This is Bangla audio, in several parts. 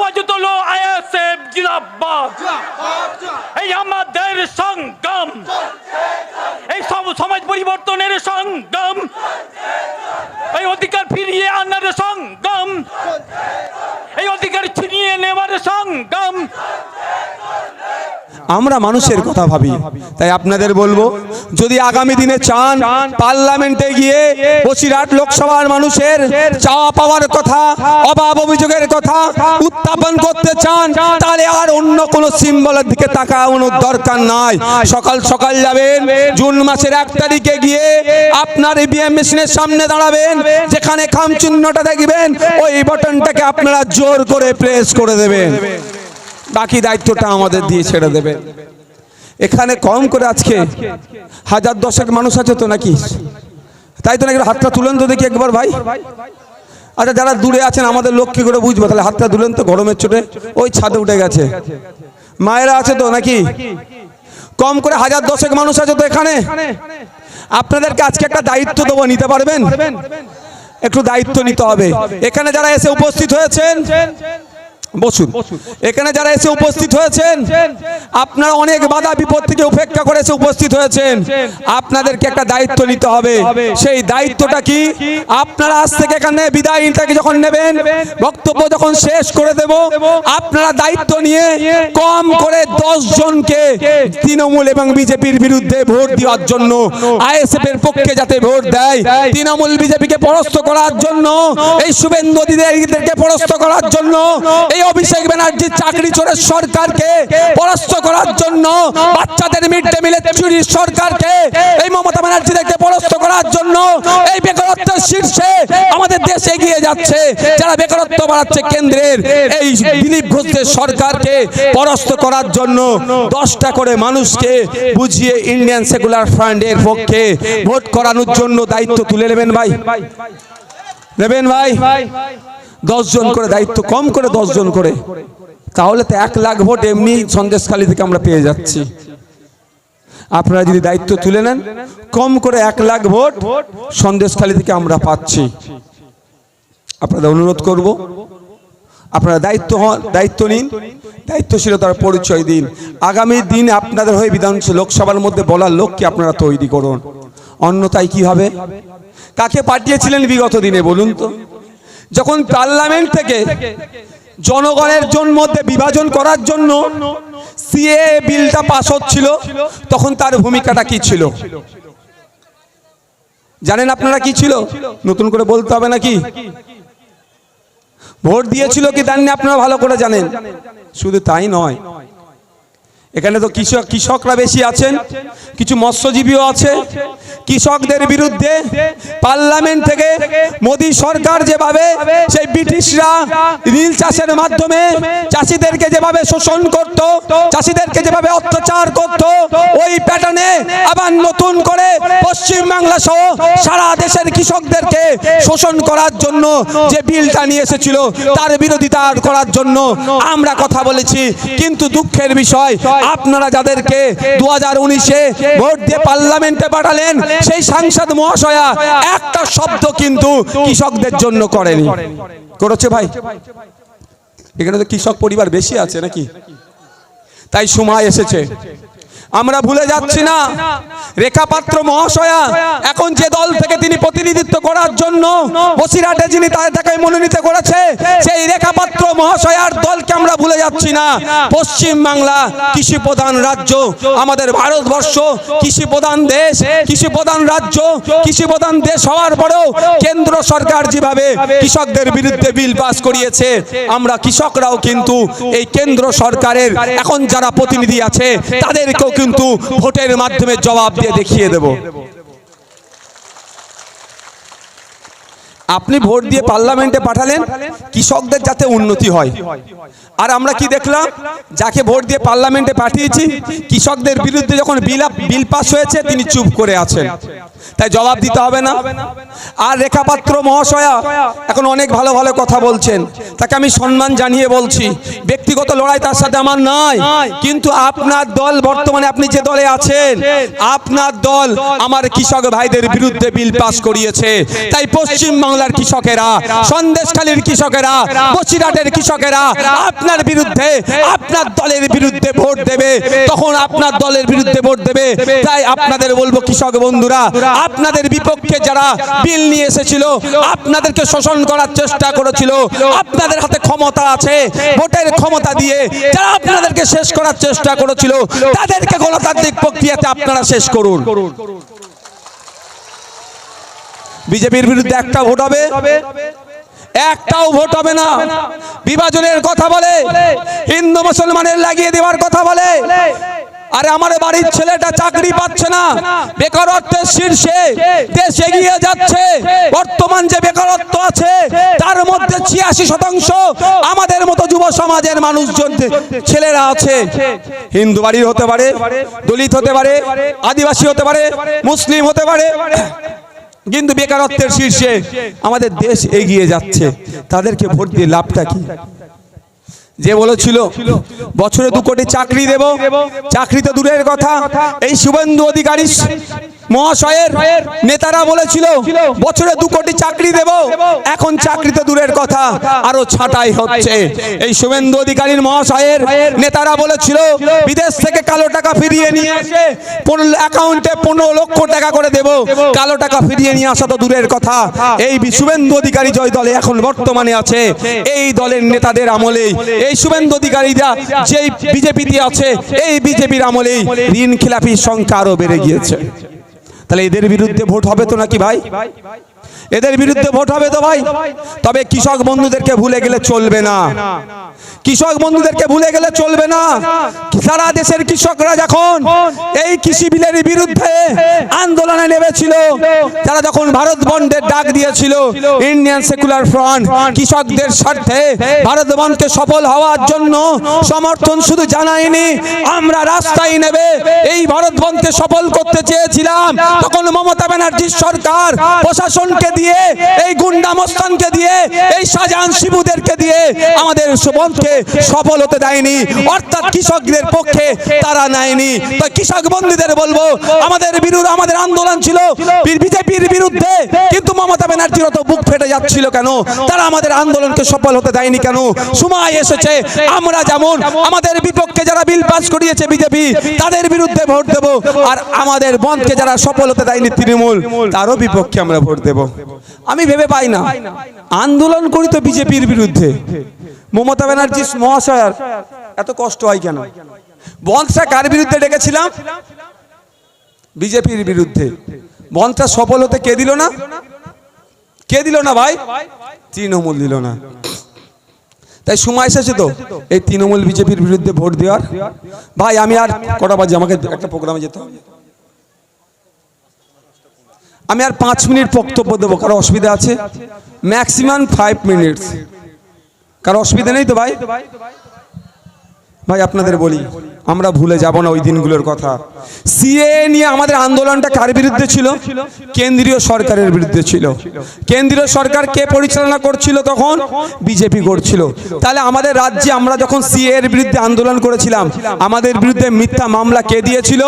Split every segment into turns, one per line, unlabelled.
আওয়াজ তোলো আইএসএফ এই আমাদের সংগ্রাম এই সব সমাজ পরিবর্তনের সংগ্রাম এই অধিকার ফিরিয়ে আনার সংগ্রাম এই অধিকার ছিনিয়ে নেওয়ার সংগ্রাম
আমরা মানুষের কথা ভাবি। তাই আপনাদের বলব যদি আগামী দিনে চান পার্লামেন্টে গিয়ে বসিরহাট লোকসভার মানুষের চাওয়া পাওয়ার কথা অভাব অভিযোগের কথা উত্থাপন করতে চান তাহলে আর অন্য কোনো সিম্বলের দিকে তাকানোর দরকার নাই। সকাল সকাল যাবেন জুন মাসের এক তারিখে গিয়ে আপনার ইভিএম মেশিনের সামনে দাঁড়াবেন যেখানে খাম চিহ্নটা দেখবেন। ওই বটনটাকে আপনারা জোর করে প্রেস করে দেবেন। বাকি দায়িত্বটা আমাদের দিয়ে ছেড়ে দেবে। এখানে কম করে আজকে হাজার দশেক মানুষ আছে তো নাকি? তাই তো নাকি হাতটা তুলেন তো দেখি একবার ভাই। আচ্ছা যারা দূরে আছেন আমাদের লোক কি করে বুঝব? তাহলে হাতটা তুলেন তো গরমের চোটে। ওই ছাদে উঠে গেছে। মায়েরা আছে তো নাকি? কম করে হাজার দশেক মানুষ আছে তো এখানে। আপনাদেরকে আজকে একটা দায়িত্ব দেবো নিতে পারবেন? একটু দায়িত্ব নিতে হবে। এখানে যারা এসে উপস্থিত হয়েছেন বসুন। এখানে যারা এসে উপস্থিত হয়েছেন, আপনারা অনেক বাধা বিপদ থেকে উপেক্ষা করে এসে উপস্থিত হয়েছেন। আপনাদেরকে একটা দায়িত্ব নিতে হবে। সেই দায়িত্বটা কি? আপনারা আজ থেকে এখানে বিদায়ীটাকে যখন নেবেন, বক্তব্য যখন শেষ করে দেব, আপনারা দায়িত্ব নিয়ে কম করে দশ জনকে তৃণমূল এবং বিজেপির বিরুদ্ধে ভোট দেওয়ার জন্য, আইএসএফ এর পক্ষে যাতে ভোট দেয়, তৃণমূল বিজেপিকে পরাস্ত করার জন্য, এই শুভেন্দু অধিকারীদেরকে পরাস্ত করার জন্য, এই অভিষেক ব্যানার্জির চাকরি চোরের সরকারকে পরাস্ত করার জন্য বাচ্চাদের মিড ডে মিলের চুরির সরকারকে এই মমতা ব্যানার্জিদেরকে পরাস্ত করার জন্য এই বেকারত্বের শীর্ষে আমাদের দেশ এগিয়ে যাচ্ছে। যারা বেকারত্ব বাড়াচ্ছে কেন্দ্রের এই দিলীপ ঘোষদের সরকারকে পরাস্ত করার জন্য দশটা করে মানুষকে বুঝিয়ে ইন্ডিয়ান সেকুলার ফ্রান্ডের পক্ষে ভোট করানোর জন্য দায়িত্ব তুলে নেবেন ভাই। নেবেন ভাই? দশ জন করে দায়িত্ব কম করে দশ জন করে। তাহলে তো এক লাখ ভোট এমনি সন্দেশখালী থেকে আমরা পেয়ে যাচ্ছি। আপনারা যদি দায়িত্ব তুলে নেন, কম করে এক লাখ ভোট সন্দেশখালী থেকে আমরা পাচ্ছি। আপনাদের অনুরোধ করব, আপনারা দায়িত্ব হন, দায়িত্ব নিন, দায়িত্বশীলতার পরিচয় দিন। আগামী দিন আপনাদের হয়ে বিধানসভা লোকসভার মধ্যে বলার লোককে আপনারা তৈরি করুন। অন্যতায় কি হবে? কাকে পাঠিয়েছিলেন বিগত দিনে, বলুন তো? যখন পার্লামেন্ট থেকে জনগণের জন্য মধ্যে বিভাজন করার জন্য সিএ বিলটা পাস হচ্ছিল, তখন তার ভূমিকাটা কি ছিল? জানেন আপনারা কি ছিল? নতুন করে বলতে হবে নাকি? ভোট দিয়েছিল কি দেননি আপনারা ভালো করে জানেন। শুধু তাই নয় এখানে তো কৃষক কৃষকরা বেশি আছেন, কিছু মৎস্যজীবীও আছে। কৃষকদের বিরুদ্ধে পার্লামেন্ট থেকে মোদী সরকার যেভাবে সেই ব্রিটিশরা নীল চাষের মাধ্যমে চাষিদেরকে যেভাবে শোষণ করত, চাষিদেরকে যেভাবে অত্যাচার করত, ওই প্যাটার্নে আবার নতুন করে পশ্চিমবাংলা সহ সারা দেশের কৃষকদেরকে শোষণ করার জন্য যে বিলটা নিয়ে এসেছিল, তার বিরোধিতা করার জন্য আমরা কথা বলেছি। কিন্তু দুঃখের বিষয় আপনারা যাদেরকে দু হাজার উনিশে ভোট দিয়ে পার্লামেন্টে পাঠালেন, সেই সাংসদ মহাশয়া একটা শব্দ কিন্তু কৃষকদের জন্য করেনি। করেছে ভাই? এখানে তো কৃষক পরিবার বেশি আছে নাকি? তাই সময় এসেছে। আমরা ভুলে যাচ্ছি না। রেখাপাত্র মহাশয়া এখন যে দল থেকে তিনি প্রতিনিধিত্ব করার জন্য বসিরহাটে যিনি তাদের থেকে মনোনীত করেছে সেই রেখাপাত্র মহাশয়ার দলকে আমরা ভুলে যাচ্ছি না। পশ্চিম বাংলা কৃষি প্রধান রাজ্য আমাদের ভারতবর্ষ কৃষি প্রধান দেশ কৃষি প্রধান রাজ্য কৃষি প্রধান দেশ হওয়ার পরেও কেন্দ্র সরকার যেভাবে কৃষকদের বিরুদ্ধে বিল পাস করিয়েছে আমরা কৃষকরাও কিন্তু এই কেন্দ্র সরকারের এখন যারা প্রতিনিধি আছে তাদেরকেও কিন্তু ভোটের মাধ্যমে জবাব দিয়ে দেখিয়ে দেব। আপনি ভোট দিয়ে পার্লামেন্টে পাঠালেন, কৃষকদের যাতে উন্নতি হয়। আর আমরা কি দেখলাম? যাকে ভোট দিয়ে পার্লামেন্টে পাঠিয়েছি, কৃষকদের বিরুদ্ধে যখন বিল বিল পাস হয়েছে, তিনি চুপ করে আছেন। তাই জবাব দিতে হবে না। আর রেখাপাত্র মহাশয়া এখন অনেক ভালো ভালো কথা বলছেন। তাকে আমি সম্মান জানিয়ে বলছি, ব্যক্তিগত লড়াই তার সাথে আমার নাই। কিন্তু আপনার দল বর্তমানে আপনি যে দলে আছেন, আপনার দল আমার কৃষক ভাইদের বিরুদ্ধে বিল পাস করিয়েছে। তাই পশ্চিম বাংলার কৃষকেরা, সন্দেশখালীর কৃষকেরা, বসিরহাটের কৃষকেরা, আপনার বিরুদ্ধে, আপনার দলের বিরুদ্ধে ভোট দেবে। তখন আপনার দলের বিরুদ্ধে ভোট দেবে। তাই আপনাদের বলব কৃষক বন্ধুরা, আপনাদের বিপক্ষে যারা বিল নিয়ে এসেছিল, আপনাদেরকে শোষণ করার চেষ্টা করেছিল, আপনাদের হাতে ক্ষমতা আছে, ভোটের ক্ষমতা দিয়ে যারা আপনাদেরকে শেষ করার চেষ্টা করেছিল, তাদেরকে গণতান্ত্রিক প্রক্রিয়াতে আপনারা শেষ করুন। বিজেপির বিরুদ্ধে একটা ভোট হবে। একটাও ভোট হবে না। বিভাজনের কথা বলে। হিন্দু মুসলমানের লাগিয়ে দেওয়ার কথা বলে। আরে আমার বাড়ির ছেলেটা চাকরি পাচ্ছে না। বেকারত্বের শীর্ষে দেশ এগিয়ে যাচ্ছে। বর্তমান যে বেকারত্ব আছে তার মধ্যে ছিয়াশি শতাংশ আমাদের মতো যুব সমাজের মানুষজন ছেলেরা আছে। হিন্দু বাড়ির হতে পারে দলিত হতে পারে আদিবাসী হতে পারে মুসলিম হতে পারে। কিন্তু বেকারত্বের শীর্ষে আমাদের দেশ এগিয়ে যাচ্ছে। তাদেরকে ভোট দিয়ে লাভটা কি? যে বলেছিল, বছরে দু কোটি চাকরি দেব। চাকরি তো দূরের কথা। এই শুভেন্দু অধিকারী মহাশয়ের নেতারা বলেছিল, বছরে দু কোটি চাকরি দেব। এখন চাকরি তো দূরের কথা, আরও ছাটাই হচ্ছে। এই শুভেন্দু অধিকারীর মহাশয়ের নেতারা বলেছিল, বিদেশ থেকে কালো টাকা ফিরিয়ে নিয়ে পনেরো, অ্যাকাউন্টে পনেরো লক্ষ টাকা করে দেব। কালো টাকা ফিরিয়ে নিয়ে আসা তো দূরের কথা। এই শুভেন্দু অধিকারী জয় দলে এখন বর্তমানে আছে। এই দলের নেতাদের আমলেই এই শুভেন্দু অধিকারীরা যেই বিজেপিতে আছে, এই বিজেপির আমলেই ঋণ খেলাপির সংখ্যা আরও বেড়ে গিয়েছে। তাহলে এদের বিরুদ্ধে ভোট হবে তো নাকি ভাই? এদের বিরুদ্ধে ভোট হবে তো ভাই। তবে কৃষক বন্ধুদেরকে ভুলে গেলে চলবে না। কৃষক বন্ধুদেরকে ভুলে গেলে চলবে না। সারা দেশের কৃষকরা যখন এই কৃষি বিলের বিরুদ্ধে আন্দোলনে নেমেছিল তারা যখন ভারত বন্ডের ডাক দিয়েছিল ইন্ডিয়ান সেকুলার ফ্রন্ট কৃষকদের স্বার্থে ভারত বন্ধকে সফল হওয়ার জন্য সমর্থন শুধু জানায়নি আমরা রাস্তায় নেবে এই ভারত বন্ধকে সফল করতে চেয়েছিলাম। তখন মমতা ব্যানার্জির সরকার, প্রশাসনকে দিয়ে, এই গুন্ডা মস্তানকে দিয়ে, এই শাহজাহান শিবুদেরকে দিয়ে আমাদের বন্ধকে সফল হতে দেয়নি। অর্থাৎ কৃষকদের পক্ষে তারা নেয়নি। তো কৃষক বন্ধুদের বলব, আমাদের বিরুদ্ধে, আমাদের আন্দোলন ছিল বিজেপির বিরুদ্ধে, কিন্তু মমতা ব্যানার্জির তো বুক ফেটে যাচ্ছিল কেন? তারা আমাদের আন্দোলনকে সফল হতে দেয়নি কেন? সময় এসেছে, আমরা যেমন, আমাদের বিপক্ষে যারা বিল পাস করিয়েছে বিজেপি, তাদের বিরুদ্ধে ভোট দেব, আর আমাদের বন্ধকে যারা সফল হতে দেয়নি তৃণমূল তারও বিপক্ষে আমরা ভোট দেব। আমি ভেবে পাই না। আন্দোলন করি তো বিজেপির বিরুদ্ধে। মমতা ব্যানার্জি মহাশয়ার এত কষ্ট হয় কেন? বন্ধটা কার বিরুদ্ধে ডেকেছিলাম? বিজেপির বিরুদ্ধে। বন্ধটা সফল হতে কে দিল না? কে দিল না ভাই? তৃণমূল দিল না। তাই সময় এসেছে তো এই তৃণমূল বিজেপির বিরুদ্ধে ভোট দেওয়ার। ভাই আমি আর কটা বাজে? আমাকে একটা প্রোগ্রামে যেতে হবে। আমি আর পাঁচ মিনিট বক্তব্য দেবো, কারও অসুবিধা আছে? ম্যাক্সিমাম ফাইভ মিনিটস কারও অসুবিধা নেই তো ভাই? ভাই, আপনাদের বলি, আমরা ভুলে যাব না ওই দিনগুলোর কথা। সিএ নিয়ে আমাদের আন্দোলনটা কার বিরুদ্ধে ছিল? কেন্দ্রীয় সরকারের বিরুদ্ধে ছিল। কেন্দ্রীয় সরকার কে পরিচালনা করছিল তখন? বিজেপি করছিল। তাহলে আমাদের রাজ্যে আমরা যখন সিএ এর বিরুদ্ধে আন্দোলন করেছিলাম, আমাদের বিরুদ্ধে মিথ্যা মামলা কে দিয়েছিল?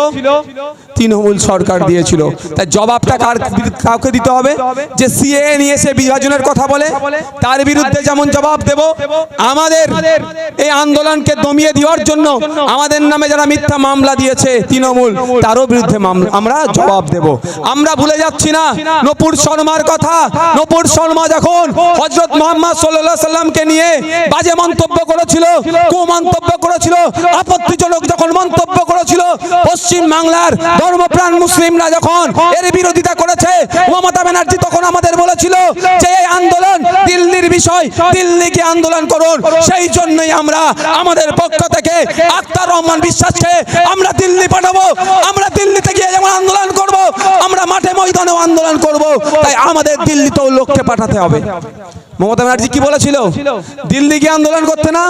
তৃণমূল সরকার দিয়েছিল। তাই জবাবটা কার কাউকে দিতে হবে? যে সিএ নিয়ে এসে বিভাজনের কথা বলে, তার বিরুদ্ধে যেমন জবাব দেব, আমাদের এই আন্দোলনকে দমিয়ে দেওয়ার জন্য আমাদের নামে যারা মিথ্যা মামলা দিয়েছে তৃণমূল, তারও বিরুদ্ধে আমরা জবাব দেব। আমরা ভুলে যাচ্ছি না, নপুর শর্মার কথা। নপুর শর্মা যখন হজরত মোহাম্মদ সাল্লাহ সাল্লামকে নিয়ে বাজে মন্তব্য করেছিল কু মন্তব্য করেছিল, আপত্তিজনক যখন মন্তব্য করেছিল পশ্চিম বাংলার ধর্মপ্রাণ মুসলিমরা যখন এর বিরোধিতা করেছে, মমতা ব্যানার্জি তখন আমাদের বলেছিল যে এই আন্দোলন দিল্লির বিষয়, দিল্লিকে আন্দোলন করুন। সেই জন্যই আমরা আমাদের পক্ষ থেকে আক্তার রহমান বিশ্বাসকে আমরা দিল্লি পাঠাবো, আমরা দিল্লিতে গিয়ে যেমন আন্দোলন করব, আমরা মাঠে ময়দানেও আন্দোলন করব। তাই আমাদের দিল্লিতেও লোককে পাঠাতে হবে। মমতা ব্যানার্জি কি বলেছিল? দিল্লি গিয়ে আন্দোলন করতে না?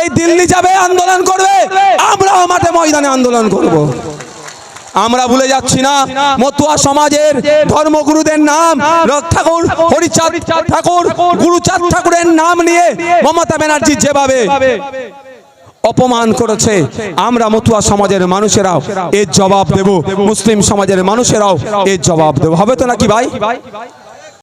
এই দিল্লি যাবে, আন্দোলন করবে। আমরাও মাঠে ময়দানে আন্দোলন করব। আমরা ভুলে যাচ্ছি না, মতুয়া সমাজের ধর্মগুরুদের নাম ঠাকুর, হরিচাঁদ ঠাকুর, গুরুচাঁদ ঠাকুরের নাম নিয়ে মমতা ব্যানার্জি যেভাবে অপমান করেছে, আমরা মতুয়া সমাজের মানুষেরাও এর জবাব দেব। মুসলিম সমাজের মানুষেরাও এর জবাব দেব। হবে তো নাকি ভাই?